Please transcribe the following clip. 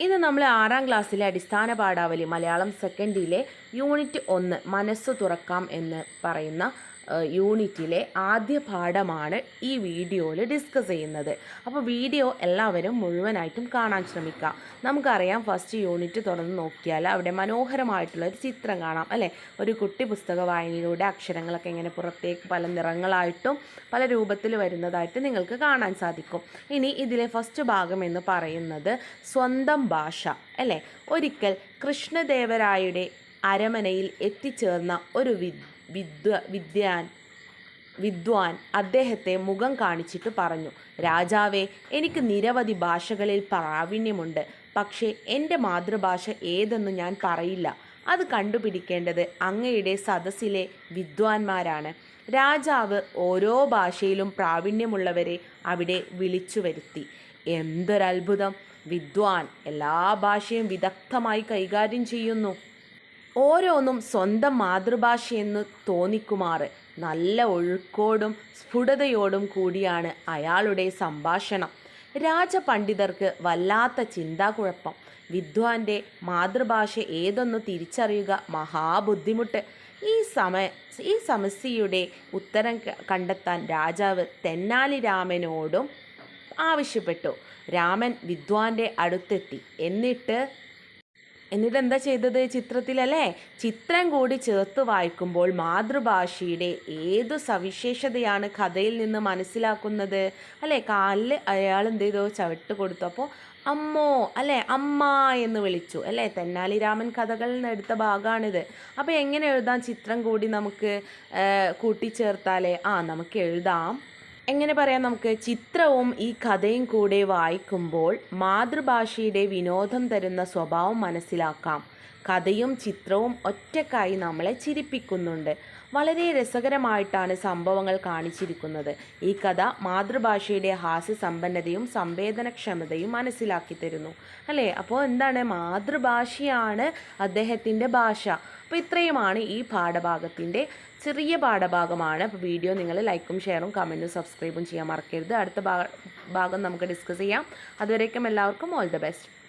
ഇന്ന് നമ്മൾ ആറാം ക്ലാസ്സിലെ അടിസ്ഥാന പാഠാവലി മലയാളം സെക്കൻഡിലെ യൂണിറ്റ് ഒന്ന് മനസ്സ് തുറക്കാം എന്ന് പറയുന്ന യൂണിറ്റിലെ ആദ്യ പാഠമാണ് ഈ വീഡിയോയിൽ ഡിസ്കസ് ചെയ്യുന്നത്. അപ്പോൾ വീഡിയോ എല്ലാവരും മുഴുവനായിട്ടും കാണാൻ ശ്രമിക്കുക നമുക്കറിയാം ഫസ്റ്റ് യൂണിറ്റ് തുറന്ന് നോക്കിയാൽ അവിടെ മനോഹരമായിട്ടുള്ള ഒരു ചിത്രം കാണാം അല്ലേ? ഒരു കുട്ടി പുസ്തക വായനയിലൂടെ അക്ഷരങ്ങളൊക്കെ ഇങ്ങനെ പുറത്തേക്ക് പല നിറങ്ങളായിട്ടും പല രൂപത്തിൽ വരുന്നതായിട്ട് നിങ്ങൾക്ക് കാണാൻ സാധിക്കും. ഇനി ഇതിലെ ഫസ്റ്റ് ഭാഗം എന്ന് പറയുന്നത് സ്വന്തം ഭാഷ അല്ലേ? ഒരിക്കൽ കൃഷ്ണദേവരായുടെ അരമനയിൽ എത്തിച്ചേർന്ന ഒരു വിദ് വിദ്വ വിദ്യാൻ വിദ്വാൻ അദ്ദേഹത്തെ മുഖം കാണിച്ചിട്ട് പറഞ്ഞു രാജാവേ എനിക്ക് നിരവധി ഭാഷകളിൽ പ്രാവീണ്യമുണ്ട്. പക്ഷേ എന്റെ മാതൃഭാഷ ഏതെന്ന് ഞാൻ പറയില്ല. അത് കണ്ടുപിടിക്കേണ്ടത് അങ്ങയുടെ സദസ്സിലെ വിദ്വാൻമാരാണ്. രാജാവ് ഓരോ ഭാഷയിലും പ്രാവീണ്യമുള്ളവരെ അവിടെ വിളിച്ചു വരുത്തി. എന്തൊരത്ഭുതം! വിദ്വാൻ എല്ലാ ഭാഷയും വിദഗ്ധമായി കൈകാര്യം ചെയ്യുന്നു. ഓരോന്നും സ്വന്തം മാതൃഭാഷയെന്ന് തോന്നിക്കുമാറ്. നല്ല ഒഴുക്കോടും സ്ഫുടതയോടും കൂടിയാണ് അയാളുടെ സംഭാഷണം. രാജപണ്ഡിതർക്ക് വല്ലാത്ത ചിന്താകുഴപ്പം. വിദ്വാന്റെ മാതൃഭാഷ ഏതൊന്ന് തിരിച്ചറിയുക മഹാബുദ്ധിമുട്ട്. ഈ സമയ ഈ സമസ്യയുടെ ഉത്തരം കണ്ടെത്താൻ രാജാവ് തെന്നാലി രാമനോടും ആവശ്യപ്പെട്ടു. രാമൻ വിദ്വാന്റെ അടുത്തെത്തി. എന്നിട്ട് എന്നിട്ട് എന്താ ചെയ്തത്? ചിത്രത്തിലല്ലേ? ചിത്രം കൂടി ചേർത്ത് വായിക്കുമ്പോൾ മാതൃഭാഷയുടെ ഏതു സവിശേഷതയാണ് കഥയിൽ നിന്ന് മനസ്സിലാക്കുന്നത്? അല്ലേ? കാലിൽ അയാൾ എന്ത് ചെയ്തു? ചവിട്ട് കൊടുത്തു. അപ്പോൾ അമ്മോ അല്ലേ? അമ്മ എന്ന് വിളിച്ചു. അല്ലേ? തെന്നാലിരാമൻ കഥകളിൽ നിന്ന് എടുത്ത ഭാഗമാണിത്. അപ്പോൾ എങ്ങനെ എഴുതാം? ചിത്രം കൂടി നമുക്ക് കൂട്ടിച്ചേർത്താലേ? ആ നമുക്ക് എഴുതാം. എങ്ങനെ പറയാം നമുക്ക്? ചിത്രവും ഈ കഥയും കൂടെ വായിക്കുമ്പോൾ മാതൃഭാഷയുടെ വിനോദം തരുന്ന സ്വഭാവം മനസ്സിലാക്കാം. കഥയും ചിത്രവും ഒറ്റക്കായി നമ്മളെ ചിരിപ്പിക്കുന്നുണ്ട്. വളരെ രസകരമായിട്ടാണ് സംഭവങ്ങൾ കാണിച്ചിരിക്കുന്നത്. ഈ കഥ മാതൃഭാഷയുടെ ഹാസ്യസമ്പന്നതയും സംവേദനക്ഷമതയും മനസ്സിലാക്കി തരുന്നു. അല്ലേ? അപ്പോൾ എന്താണ്? മാതൃഭാഷയാണ് അദ്ദേഹത്തിന്റെ ഭാഷ. അപ്പോൾ ഇത്രയുമാണ് ഈ പാഠഭാഗത്തിന്റെ ചെറിയ പാഠഭാഗമാണ്. അപ്പോൾ വീഡിയോ നിങ്ങൾ ലൈക്കും ഷെയറും കമന്റും സബ്സ്ക്രൈബും ചെയ്യാൻ മറക്കരുത്. അടുത്ത ഭാഗം നമുക്ക് ഡിസ്കസ് ചെയ്യാം. അതുവരേക്കും എല്ലാവർക്കും ഓൾ ദ ബെസ്റ്റ്.